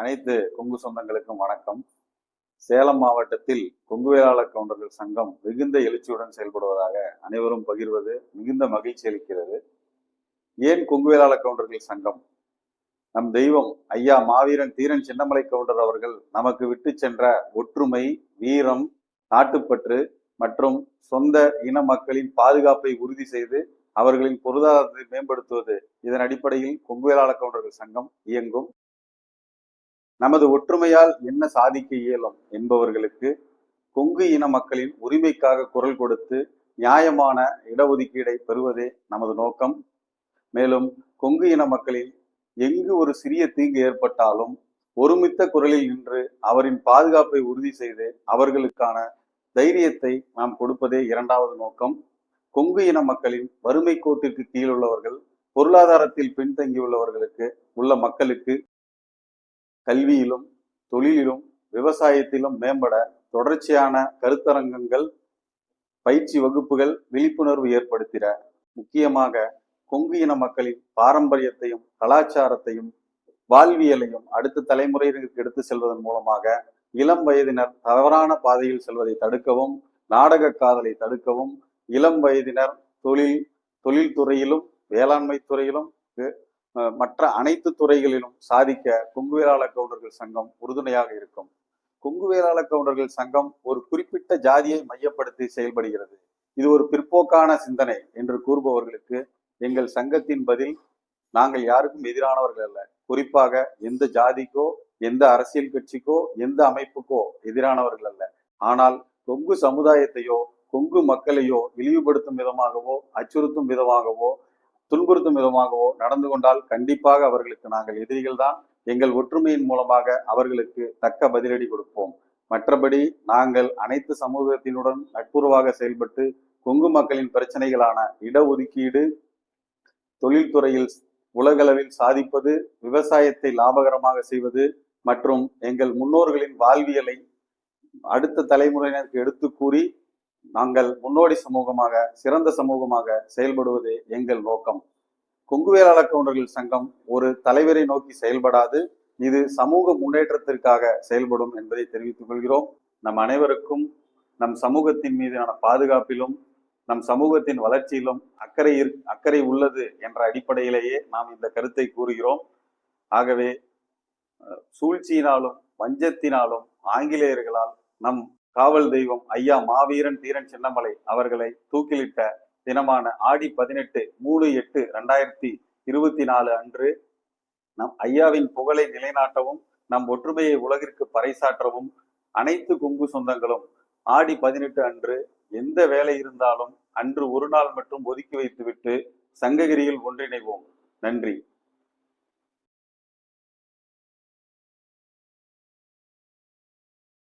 அனைத்து கொங்கு சொந்தங்களுக்கும் வணக்கம். சேலம் மாவட்டத்தில் கொங்கு வேளாளர் கவுண்டர்கள் சங்கம் மிகுந்த எழுச்சியுடன் செயல்படுவதாக அனைவரும் பகிர்வது மிகுந்த மகிழ்ச்சி அளிக்கிறது. ஏன் கொங்கு வேளாளர் கவுண்டர்கள் சங்கம்? நம் தெய்வம் ஐயா மாவீரன் தீரன் சின்னமலை கவுண்டர் அவர்கள் நமக்கு விட்டு சென்ற ஒற்றுமை வீரம் நாட்டுப்பற்று மற்றும் சொந்த இன மக்களின் பாதுகாப்பை உறுதி செய்து அவர்களின் பொருளாதாரத்தை மேம்படுத்துவது இதன் அடிப்படையில் கொங்கு வேளாளர் கவுண்டர்கள் சங்கம் இயங்கும். நமது ஒற்றுமையால் என்ன சாதிக்க இயலும் என்பவர்களுக்கு கொங்கு இன மக்களின் உரிமைக்காக குரல் கொடுத்து நியாயமான இடஒதுக்கீடை பெறுவதே நமது நோக்கம். மேலும் கொங்கு இன மக்களில் எங்கு ஒரு சிறிய தீங்கு ஏற்பட்டாலும் ஒருமித்த குரலில் நின்று அவரின் பாதுகாப்பை உறுதி செய்து அவர்களுக்கான தைரியத்தை நாம் கொடுப்பதே இரண்டாவது நோக்கம். கொங்கு இன மக்களின் வறுமை கோட்டிற்கு கீழுள்ளவர்கள் பொருளாதாரத்தில் பின்தங்கியுள்ளவர்களுக்கு உள்ள மக்களுக்கு கல்வியிலும் தொழிலிலும் விவசாயத்திலும் மேம்பட தொடர்ச்சியான கருத்தரங்கங்கள் பயிற்சி வகுப்புகள் விழிப்புணர்வு ஏற்படுத்திட முக்கியமாக கொங்கு இன மக்களின் பாரம்பரியத்தையும் கலாச்சாரத்தையும் வாழ்வியலையும் அடுத்த தலைமுறையினருக்கு எடுத்து செல்வதன் மூலமாக இளம் வயதினர் தவறான பாதையில் செல்வதை தடுக்கவும் நாடக காதலை தடுக்கவும் இளம் வயதினர் தொழில் தொழில்துறையிலும் வேளாண்மை துறையிலும் மற்ற அனைத்து துறைகளிலும் சாதிக்க கொங்கு கவுண்டர்கள் சங்கம் உறுதுணையாக இருக்கும். கொங்கு கவுண்டர்கள் சங்கம் ஒரு குறிப்பிட்ட ஜாதியை மையப்படுத்தி செயல்படுகிறது. இது ஒரு பிற்போக்கான சிந்தனை என்று கூறுபவர்களுக்கு எங்கள் சங்கத்தின் பதில் நாங்கள் யாருக்கும் எதிரானவர்கள் அல்ல. குறிப்பாக எந்த ஜாதிக்கோ எந்த அரசியல் கட்சிக்கோ எந்த அமைப்புக்கோ எதிரானவர்கள் அல்ல. ஆனால் கொங்கு சமுதாயத்தையோ கொங்கு மக்களையோ இழிவுபடுத்தும் விதமாகவோ அச்சுறுத்தும் விதமாகவோ துன்புறுத்தும் விதமாகவோ நடந்து கொண்டால் கண்டிப்பாக அவர்களுக்கு நாங்கள் எதிரிகள் தான். எங்கள் ஒற்றுமையின் மூலமாக அவர்களுக்கு தக்க பதிலடி கொடுப்போம். மற்றபடி நாங்கள் அனைத்து சமூகத்தினுடன் நட்புறவாக செயல்பட்டு கொங்கு மக்களின் பிரச்சனைகளான இடஒதுக்கீடு தொழில்துறையில் உலகளவில் சாதிப்பது விவசாயத்தை லாபகரமாக செய்வது மற்றும் எங்கள் முன்னோர்களின் வாழ்வியலை அடுத்த தலைமுறையினருக்கு எடுத்து கூறி நாங்கள் முன்னோடி சமூகமாக சிறந்த சமூகமாக செயல்படுவதே எங்கள் நோக்கம். கொங்குவேலாளர் கவுண்டர்கள் சங்கம் ஒரு தலைவரை நோக்கி செயல்படாது இது சமூக முன்னேற்றத்திற்காக செயல்படும் என்பதை தெரிவித்துக் கொள்கிறோம். நம் அனைவருக்கும் நம் சமூகத்தின் மீதான பாதுகாப்பிலும் நம் சமூகத்தின் வளர்ச்சியிலும் அக்கறை இரு- அக்கறை உள்ளது என்ற அடிப்படையிலேயே நாம் இந்த கருத்தை கூறுகிறோம். ஆகவே சூழ்ச்சியினாலும் வஞ்சத்தினாலும் ஆங்கிலேயர்களால் நம் காவல் தெய்வம் ஐயா மாவீரன் தீரன் சின்னமலை அவர்களை தூக்கிலிட்ட தினமான ஆடி பதினெட்டு மூணு எட்டு ரெண்டாயிரத்தி இருபத்தி நாலு அன்று நம் ஐயாவின் புகழை நிலைநாட்டவும் நம் ஒற்றுமையை உலகிற்கு பறைசாற்றவும் அனைத்து கொங்கு சொந்தங்களும் ஆடி பதினெட்டு அன்று எந்த வேலை இருந்தாலும் அன்று ஒரு நாள் மட்டும் ஒதுக்கி வைத்துவிட்டு சங்ககிரியில் ஒன்றிணைவோம். நன்றி.